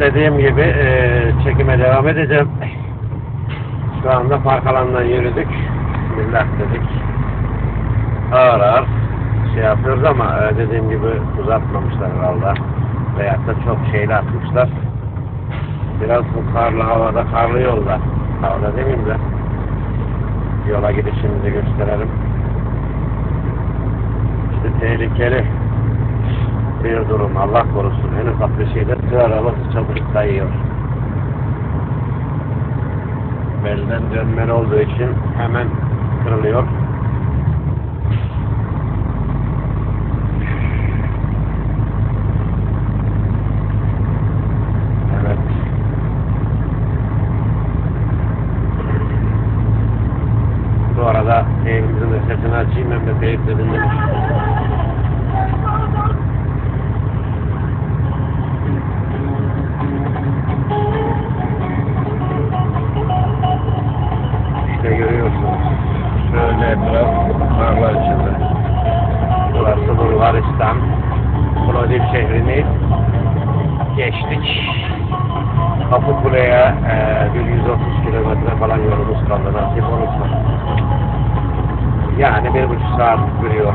Dediğim gibi e, çekime devam edeceğim. Şu anda park alanından yürüdük. Bismillah dedik. Ağır ağır şey yapıyoruz ama e, dediğim gibi uzatmamışlar herhalde. Veyahut da çok şeyle atmışlar. Biraz bu karlı havada, karlı yolda. Havada demeyeyim de. Yola gidişini de gösterelim. İşte tehlikeli bir durum. Allah korusun. En ufak bir şeyde tır arabası çabuk kayıyor. Belden dönmeli olduğu için hemen kırılıyor. Bu arada evimizin de sesini açayım hem de teyip de dinlemiş. Şehrini geçtik. Kapıkule'ye e, bir 130 kilometre falan yolumuz kaldı nasip olursa. Yani bir buçuk saat sürüyor.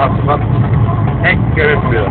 yapamıyoruz. Şöyle çevreyi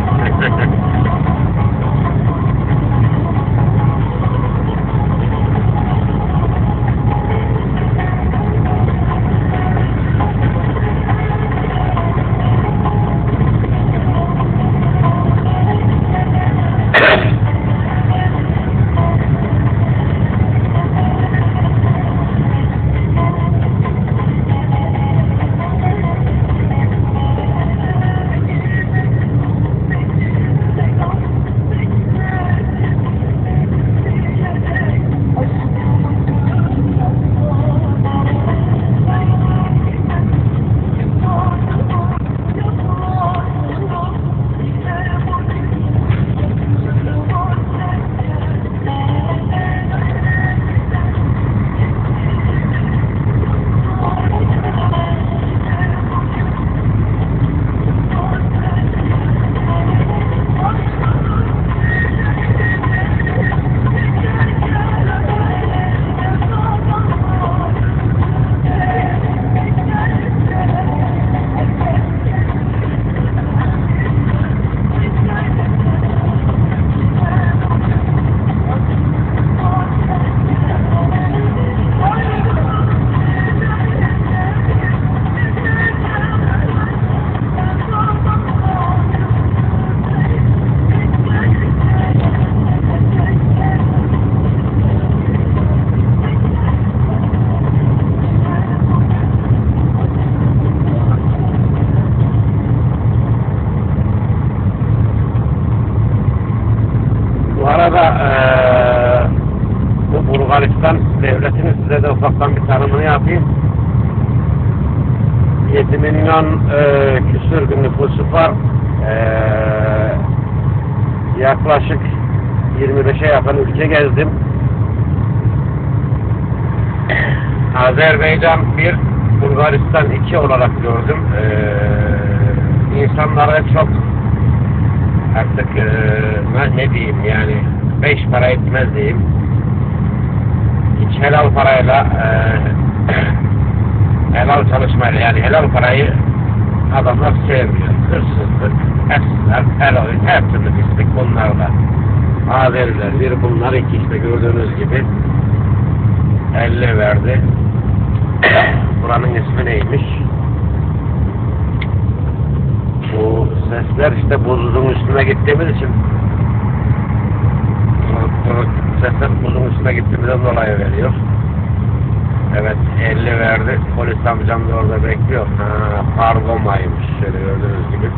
devletimiz size de ufaktan bir tanımını yapayım. 7 milyon e, küsür bir nüfusu var. E, yaklaşık 25'e yakın ülke gezdim. Azerbaycan bir, Bulgaristan iki olarak gördüm. Ee, insanlara çok artık e, ne diyeyim yani beş para etmez diyeyim. Hiç helal parayla ee, helal çalışmayla yani helal parayı adamlar sevmiyor. Hırsızlık, esrar, terör, her türlü pislik bunlarla. Azeriler bir bunlar iki işte gördüğünüz gibi 50 verdi. Buranın ismi neymiş? Bu sesler işte buzun üstüne gittiğimiz için sesler buzun üstüne gittiğimizden dolayı veriyor. Evet 50 verdi. Polis amcam da orada bekliyor. Ha, Pargomaymış. Şöyle gördüğünüz gibi.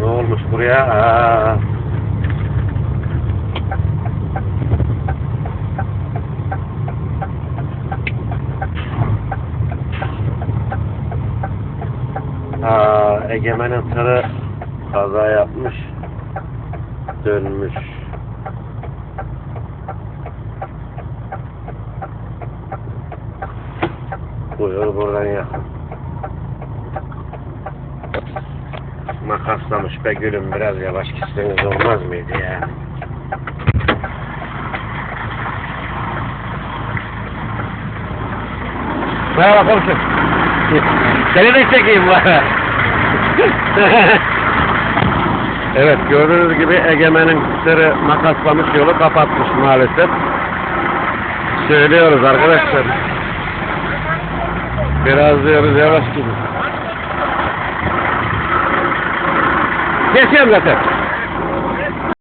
Ne olmuş buraya? Aa, Aa, Egemen'in tırı kaza yapmış. Dönmüş. Buyur buradan yakın. Makaslamış be gülüm biraz yavaş gitseniz olmaz mıydı ya? Merhaba komşum. Seni de çekeyim bana. evet gördüğünüz gibi Egemen'in tırı makaslamış yolu kapatmış maalesef. Söylüyoruz arkadaşlar. Biraz diyoruz yavaş gidin. Geçiyorum zaten.